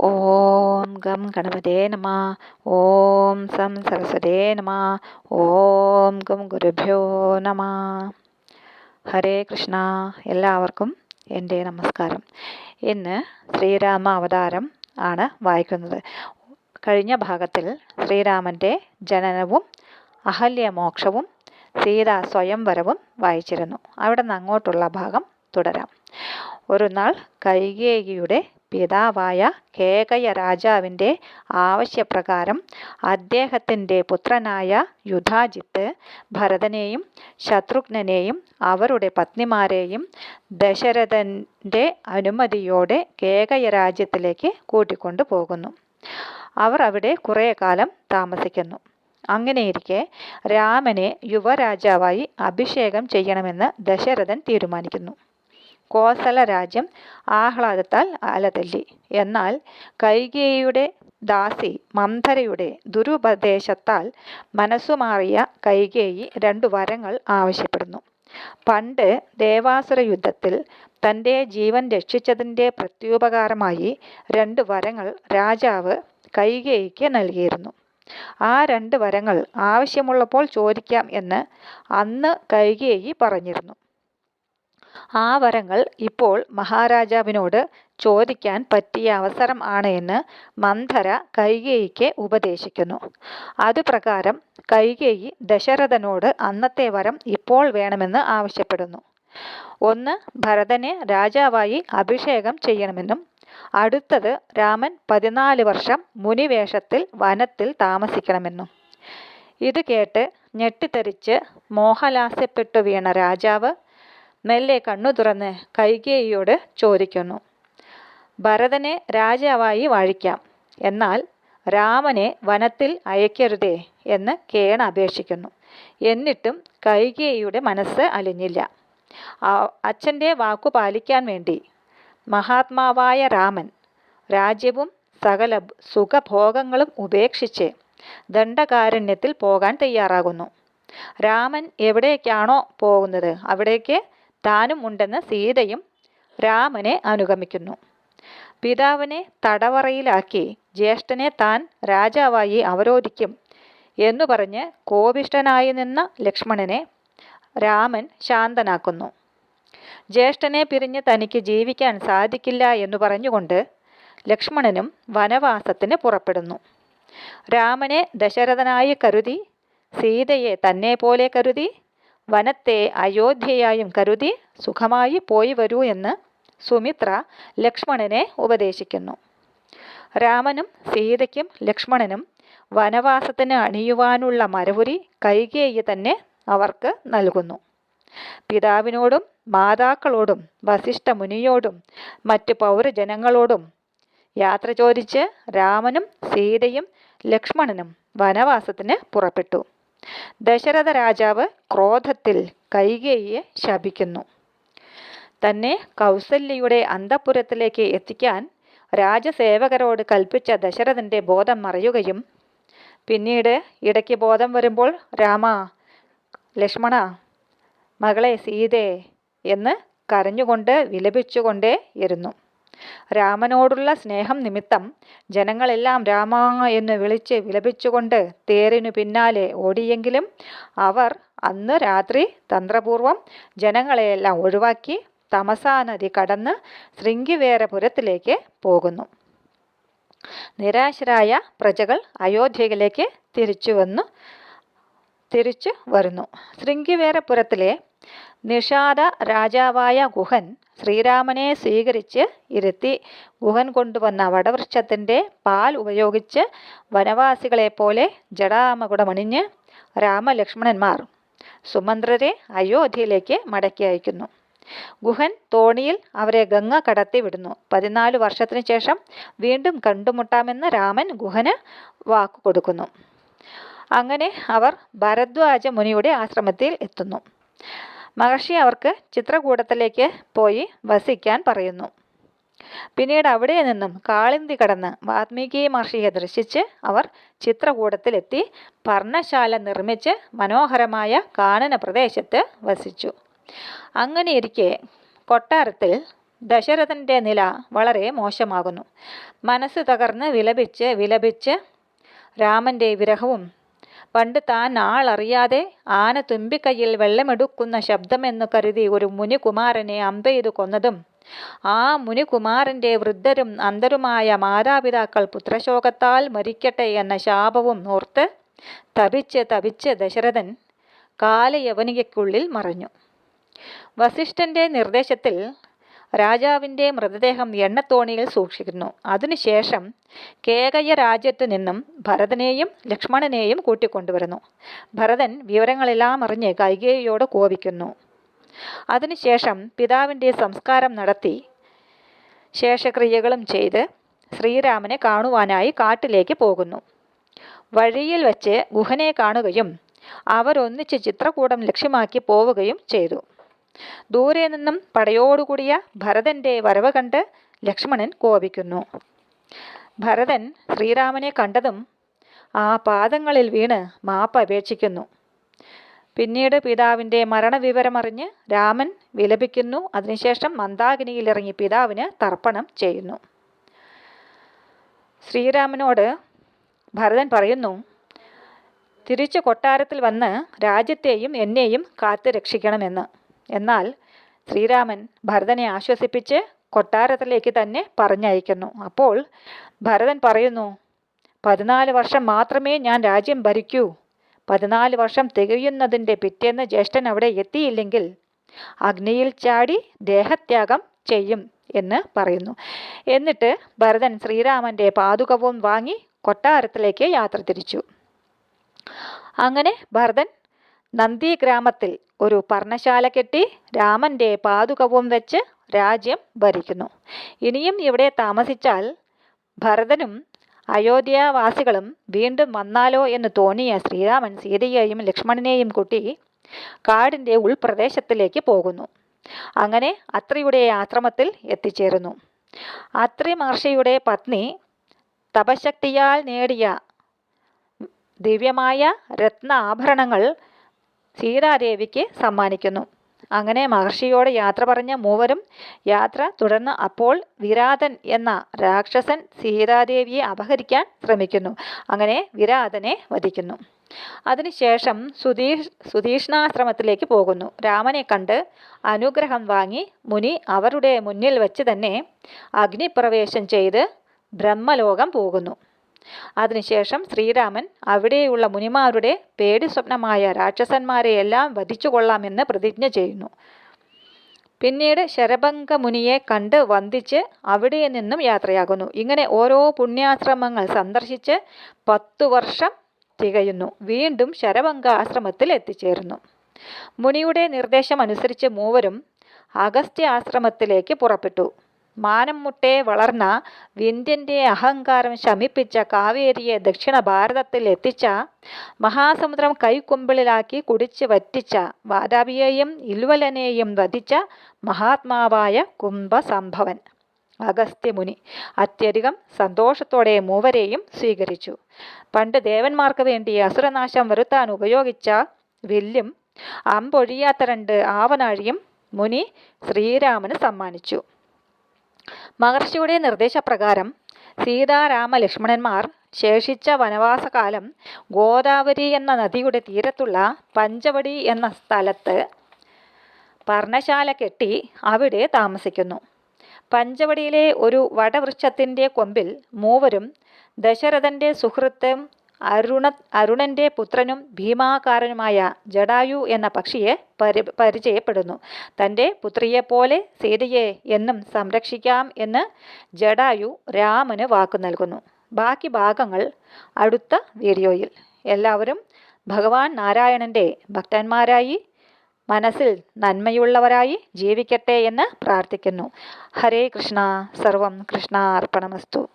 ഓം gum ഗണപതേ നമ ഓം some സരസ്വതേ നമ ഓം gum ഗുരുഭ്യോ നമ ഹരേ കൃഷ്ണ. എല്ലാവർക്കും എന്റെ നമസ്കാരം. ഇന്ന് ശ്രീരാമ അവതാരം ആണ് വായിക്കുന്നത്. കഴിഞ്ഞ ഭാഗത്തിൽ ശ്രീരാമന്റെ ജനനവും അഹല്യമോക്ഷവും സീതാ സ്വയംവരവും വായിച്ചിരുന്നു. അവിടെ നിന്ന് അങ്ങോട്ടുള്ള ഭാഗം തുടരാം. ഒരു നാൾ കൈകേയിയുടെ പിതാവായ കേകയ രാജാവിന്റെ ആവശ്യപ്രകാരം അദ്ദേഹത്തിന്റെ പുത്രനായ യുധാജിത്ത് ഭരതനെയും ശത്രുഘ്നെയും അവരുടെ പത്നിമാരെയും ദശരഥന്റെ അനുമതിയോടെ കേകയ രാജ്യത്തിലേക്ക് കൂട്ടിക്കൊണ്ടു പോകുന്നു. അവർ അവിടെ കുറേ കാലം താമസിക്കുന്നു. അങ്ങനെയിരിക്കെ രാമനെ യുവരാജാവായി അഭിഷേകം ചെയ്യണമെന്ന് ദശരഥൻ തീരുമാനിക്കുന്നു. കോസല രാജ്യം ആഹ്ലാദത്താൽ അലതല്ലി. എന്നാൽ കൈകേയിയുടെ ദാസി മന്ധരയുടെ ദുരുപദേശത്താൽ മനസ്സുമാറിയ കൈകേയി രണ്ടു വരങ്ങൾ ആവശ്യപ്പെടുന്നു. പണ്ട് ദേവാസുര യുദ്ധത്തിൽ തന്റെ ജീവൻ രക്ഷിച്ചതിന്റെ പ്രത്യുപകാരമായി രണ്ട് വരങ്ങൾ രാജാവ് കൈകേയിക്ക് നൽകിയിരുന്നു. ആ രണ്ട് വരങ്ങൾ ആവശ്യമുള്ളപ്പോൾ ചോദിക്കാം എന്ന് അന്ന് കൈകേയി പറഞ്ഞിരുന്നു. ആ വരങ്ങൾ ഇപ്പോൾ മഹാരാജാവിനോട് ചോദിക്കാൻ പറ്റിയ അവസരം ആണ് എന്ന് മന്ധര കൈകേയിക്ക് ഉപദേശിക്കുന്നു. അതുപ്രകാരം കൈകേയി ദശരഥനോട് അന്നത്തെ വരം ഇപ്പോൾ വേണമെന്ന് ആവശ്യപ്പെടുന്നു. ഒന്ന് ഭരതനെ രാജാവായി അഭിഷേകം ചെയ്യണമെന്നും അടുത്തത് രാമൻ പതിനാല് വർഷം മുനിവേഷത്തിൽ വനത്തിൽ താമസിക്കണമെന്നും. ഇത് കേട്ട് ഞെട്ടിത്തെറിച്ച് മോഹലാസ്യപ്പെട്ടു വീണ രാജാവ് മെല്ലെ കണ്ണു തുറന്ന് കൈകേയിയോട് ചോദിക്കുന്നു ഭരതനെ രാജാവായി വാഴിക്കാം. എന്നാൽ രാമനെ വനത്തിൽ അയക്കരുതേ എന്ന് കേണ അപേക്ഷിക്കുന്നു. എന്നിട്ടും കൈകേയിയുടെ മനസ്സ് അലിഞ്ഞില്ല. അച്ഛന്റെ വാക്കു പാലിക്കാൻ വേണ്ടി മഹാത്മാവായ രാമൻ രാജ്യവും സകല സുഖഭോഗങ്ങളും ഉപേക്ഷിച്ച് ദണ്ഡകാരണ്യത്തിൽ പോകാൻ തയ്യാറാകുന്നു. രാമൻ എവിടേക്കാണോ പോകുന്നത് അവിടേക്ക് താനും ഉണ്ടെന്ന് സീതയും രാമനെ അനുഗമിക്കുന്നു. പിതാവിനെ തടവറയിലാക്കി ജ്യേഷ്ഠനെ താൻ രാജാവായി അവരോധിക്കും എന്നു പറഞ്ഞ് കോപിഷ്ഠനായി നിന്ന ലക്ഷ്മണനെ രാമൻ ശാന്തനാക്കുന്നു. ജ്യേഷ്ഠനെ പിരിഞ്ഞ് തനിക്ക് ജീവിക്കാൻ സാധിക്കില്ല എന്ന് പറഞ്ഞുകൊണ്ട് ലക്ഷ്മണനും വനവാസത്തിന് പുറപ്പെടുന്നു. രാമനെ ദശരഥനായി കരുതി സീതയെ തന്നെ പോലെ കരുതി വനത്തെ അയോധ്യയായും കരുതി സുഖമായി പോയി വരൂ എന്ന് സുമിത്ര ലക്ഷ്മണനെ ഉപദേശിക്കുന്നു. രാമനും സീതയ്ക്കും ലക്ഷ്മണനും വനവാസത്തിന് അണിയുവാനുള്ള മരവുരി കൈകേയി തന്നെ അവർക്ക് നൽകുന്നു. പിതാവിനോടും മാതാക്കളോടും വസിഷ്ഠ മുനിയോടും മറ്റ് പൗരജനങ്ങളോടും യാത്ര ചോദിച്ച് രാമനും സീതയും ലക്ഷ്മണനും വനവാസത്തിന് പുറപ്പെട്ടു. ദശരഥ രാജാവ് ക്രോധത്തിൽ കൈകേയിയെ ശപിക്കുന്നു. തന്നെ കൗസല്യയുടെ അന്തപുരത്തിലേക്ക് എത്തിക്കാൻ രാജസേവകരോട് കൽപ്പിച്ച ദശരഥന്റെ ബോധം മറയുകയും പിന്നീട് ഇടയ്ക്ക് ബോധം വരുമ്പോൾ രാമ ലക്ഷ്മണ മകളെ സീതേ എന്ന് കരഞ്ഞുകൊണ്ട് വിലപിച്ചുകൊണ്ടേ ഇരുന്നു രാമനോടുള്ള സ്നേഹം നിമിത്തം ജനങ്ങളെല്ലാം രാമ എന്ന് വിളിച്ച് വിലപിച്ചുകൊണ്ട് തേരിനു പിന്നാലെ ഓടിയെങ്കിലും അവർ അന്ന് രാത്രി തന്ത്രപൂർവം ജനങ്ങളെയെല്ലാം ഒഴിവാക്കി തമസാ നദി കടന്ന് ശൃംഗിവേരപുരത്തിലേക്ക് പോകുന്നു. നിരാശരായ പ്രജകൾ അയോധ്യയിലേക്ക് തിരിച്ചു വന്നു തിരിച്ചു വരുന്നു. ശൃംഗിവേരപുരത്തിലെ നിഷാദ രാജാവായ ഗുഹൻ ശ്രീരാമനെ സ്വീകരിച്ച് ഇരുത്തി. ഗുഹൻ കൊണ്ടുവന്ന വടവൃക്ഷത്തിന്റെ പാൽ ഉപയോഗിച്ച് വനവാസികളെ വനവാസികളെപ്പോലെ ജടാമകുടമണിഞ്ഞ് രാമലക്ഷ്മണന്മാർ സുമന്ത്രരെ അയോധ്യയിലേക്ക് മടക്കി അയക്കുന്നു. ഗുഹൻ തോണിയിൽ അവരെ ഗംഗ കടത്തി വിടുന്നു. പതിനാല് വർഷത്തിനു ശേഷം വീണ്ടും കണ്ടുമുട്ടാമെന്ന് രാമൻ ഗുഹന് വാക്കു കൊടുക്കുന്നു. അങ്ങനെ അവർ ഭരദ്വാജ മുനിയുടെ ആശ്രമത്തിൽ എത്തുന്നു. മഹർഷി അവർക്ക് ചിത്രകൂടത്തിലേക്ക് പോയി വസിക്കാൻ പറയുന്നു. പിന്നീട് അവിടെ നിന്നും കാളിന്തി കടന്ന് വാത്മീകി മഹർഷിയെ ദർശിച്ച് അവർ ചിത്രകൂടത്തിലെത്തി പർണശാല നിർമ്മിച്ച് മനോഹരമായ കാനന പ്രദേശത്ത് വസിച്ചു. അങ്ങനെയിരിക്കെ കൊട്ടാരത്തിൽ ദശരഥന്റെ നില വളരെ മോശമാകുന്നു. മനസ്സ് തകർന്ന് വിലപിച്ച് വിലപിച്ച് രാമന്റെ വിരഹവും പണ്ട് താൻ ആളറിയാതെ ആന തുമ്പിക്കൈയിൽ വെള്ളമെടുക്കുന്ന ശബ്ദമെന്നു കരുതി ഒരു മുനികുമാരനെ അമ്പെയ്തു കൊന്നതും ആ മുനികുമാരന്റെ വൃദ്ധരും അന്ധരുമായ മാതാപിതാക്കൾ പുത്രശോകത്താൽ മരിക്കട്ടെ എന്ന ശാപവും ഓർത്ത് തപിച്ച് തപിച്ച് ദശരഥൻ കാലയവനികയ്ക്കുള്ളിൽ മറഞ്ഞു. വസിഷ്ഠന്റെ നിർദ്ദേശത്തിൽ രാജാവിന്റെ മൃതദേഹം എണ്ണത്തോണിയിൽ സൂക്ഷിക്കുന്നു. അതിനുശേഷം കേകയ രാജ്യത്തു നിന്നും ഭരതനെയും ലക്ഷ്മണനെയും കൂട്ടിക്കൊണ്ടുവരുന്നു. ഭരതൻ വിവരങ്ങളെല്ലാം അറിഞ്ഞ് കൈകേയിയോട് കോപിക്കുന്നു. അതിനുശേഷം പിതാവിന്റെ സംസ്കാരം നടത്തി ശേഷക്രിയകളും ചെയ്ത് ശ്രീരാമനെ കാണുവാനായി കാട്ടിലേക്ക് പോകുന്നു. വഴിയിൽ വച്ച് ഗുഹനെ കാണുകയും അവരൊന്നിച്ച് ചിത്രകൂടം ലക്ഷ്യമാക്കി പോവുകയും ചെയ്തു. ദൂരെ നിന്നും പടയോടുകൂടിയ ഭരതന്റെ വരവ് കണ്ട് ലക്ഷ്മണൻ കോപിക്കുന്നു. ഭരതൻ ശ്രീരാമനെ കണ്ടതും ആ പാദങ്ങളിൽ വീണ് മാപ്പ് അപേക്ഷിക്കുന്നു. പിന്നീട് പിതാവിന്റെ മരണവിവരമറിഞ്ഞ് രാമൻ വിലപിക്കുന്നു. അതിനുശേഷം മന്ദാകിനിയിലിറങ്ങി പിതാവിന് തർപ്പണം ചെയ്യുന്നു. ശ്രീരാമനോട് ഭരതൻ പറയുന്നു തിരിച്ചു കൊട്ടാരത്തിൽ വന്ന് രാജ്യത്തെയും എന്നെയും കാത്തു രക്ഷിക്കണമെന്ന് എന്നാൽ ശ്രീരാമൻ ഭരതനെ ആശ്വസിപ്പിച്ച് കൊട്ടാരത്തിലേക്ക് തന്നെ പറഞ്ഞയക്കുന്നു. അപ്പോൾ ഭരതൻ പറയുന്നു പതിനാല് വർഷം മാത്രമേ ഞാൻ രാജ്യം ഭരിക്കൂ. പതിനാല് വർഷം തികയുന്നതിന്റെ പിറ്റേന്ന് ജ്യേഷ്ഠൻ അവിടെ എത്തിയില്ലെങ്കിൽ അഗ്നിയിൽ ചാടി ദേഹത്യാഗം ചെയ്യും എന്ന് പറയുന്നു. എന്നിട്ട് ഭരതൻ ശ്രീരാമന്റെ പാതുകവും വാങ്ങി കൊട്ടാരത്തിലേക്ക് യാത്ര തിരിച്ചു. അങ്ങനെ ഭരതൻ നന്ദി ഗ്രാമത്തിൽ ഒരു പർണശാല കെട്ടി രാമന്റെ പാതുകവും വെച്ച് രാജ്യം ഭരിക്കുന്നു. ഇനിയും ഇവിടെ താമസിച്ചാൽ ഭരതനും അയോധ്യാവാസികളും വീണ്ടും വന്നാലോ എന്ന് തോന്നിയ ശ്രീരാമൻ സീതയെയും ലക്ഷ്മണനെയും കൂട്ടി കാടിന്റെ ഉൾപ്രദേശത്തിലേക്ക് പോകുന്നു. അങ്ങനെ അത്രിയുടെ ആശ്രമത്തിൽ എത്തിച്ചേരുന്നു. അത്രി മഹർഷിയുടെ പത്നി തപശക്തിയാൽ നേടിയ ദിവ്യമായ രത്ന ആഭരണങ്ങൾ സീതാദേവിക്ക് സമ്മാനിക്കുന്നു. അങ്ങനെ മഹർഷിയോട് യാത്ര പറഞ്ഞ മൂവരും യാത്ര തുടർന്ന് അപ്പോൾ വിരാതൻ എന്ന രാക്ഷസൻ സീതാദേവിയെ അപഹരിക്കാൻ ശ്രമിക്കുന്നു. അങ്ങനെ വിരാതനെ വധിക്കുന്നു. അതിനുശേഷം സുധീഷ് സുധീഷ്ണാശ്രമത്തിലേക്ക് പോകുന്നു. രാമനെ കണ്ട് അനുഗ്രഹം വാങ്ങി മുനി അവരുടെ മുന്നിൽ വെച്ച് തന്നെ അഗ്നിപ്രവേശം ചെയ്ത് ബ്രഹ്മലോകം പോകുന്നു. അതിനുശേഷം ശ്രീരാമൻ അവിടെയുള്ള മുനിമാരുടെ പേടി സ്വപ്നമായ രാക്ഷസന്മാരെയെല്ലാം വധിച്ചുകൊള്ളാമെന്ന് പ്രതിജ്ഞ ചെയ്യുന്നു. പിന്നീട് ശരഭംഗ മുനിയെ കണ്ട് വന്ദിച്ച് അവിടെ നിന്നും യാത്രയാകുന്നു. ഇങ്ങനെ ഓരോ പുണ്യാശ്രമങ്ങൾ സന്ദർശിച്ച് പത്തു വർഷം തികയുന്നു. വീണ്ടും ശരഭംഗ ആശ്രമത്തിൽ എത്തിച്ചേരുന്നു. മുനിയുടെ നിർദ്ദേശം അനുസരിച്ച് മൂവരും അഗസ്ത്യ ആശ്രമത്തിലേക്ക് പുറപ്പെട്ടു. മാനം മുട്ടേ വളർന്ന വിന്ധ്യന്റെ അഹങ്കാരം ശമിപ്പിച്ച കാവേരിയെ ദക്ഷിണ ഭാരതത്തിൽ എത്തിച്ച മഹാസമുദ്രം കൈക്കുമ്പിളിലാക്കി കുടിച്ച് വറ്റിച്ച വാതാപിയെയും ഇൽവലനെയും വധിച്ച മഹാത്മാവായ കുംഭസംഭവൻ അഗസ്ത്യമുനി അത്യധികം സന്തോഷത്തോടെ മൂവരെയും സ്വീകരിച്ചു. പണ്ട് ദേവന്മാർക്ക് വേണ്ടി അസുരനാശം വരുത്താൻ ഉപയോഗിച്ച വില്ലും അമ്പൊഴിയാത്ത രണ്ട് ആവനാഴിയും മുനി ശ്രീരാമന് സമ്മാനിച്ചു. മഹർഷിയുടെ നിർദ്ദേശപ്രകാരം സീതാരാമ ലക്ഷ്മണന്മാർ ശേഷിച്ച വനവാസകാലം ഗോദാവരി എന്ന നദിയുടെ തീരത്തുള്ള പഞ്ചവടി എന്ന സ്ഥലത്ത് പർണശാല കെട്ടി അവിടെ താമസിക്കുന്നു. പഞ്ചവടിയിലെ ഒരു വടവൃക്ഷത്തിന്റെ കൊമ്പിൽ മൂവരും ദശരഥന്റെ സുഹൃത്തും അരുണ അരുണന്റെ പുത്രനും ഭീമാകാരനുമായ ജടായു എന്ന പക്ഷിയെ പരി പരിചയപ്പെടുന്നു. തന്റെ പുത്രിയെപ്പോലെ സീതയെ എന്നും സംരക്ഷിക്കാം എന്ന് ജടായു രാമന് വാക്കു നൽകുന്നു. ബാക്കി ഭാഗങ്ങൾ അടുത്ത വീഡിയോയിൽ. എല്ലാവരും ഭഗവാൻ നാരായണന്റെ ഭക്തന്മാരായി മനസ്സിൽ നന്മയുള്ളവരായി ജീവിക്കട്ടെ എന്ന് പ്രാർത്ഥിക്കുന്നു. ഹരേ കൃഷ്ണ. സർവം കൃഷ്ണ അർപ്പണമസ്തു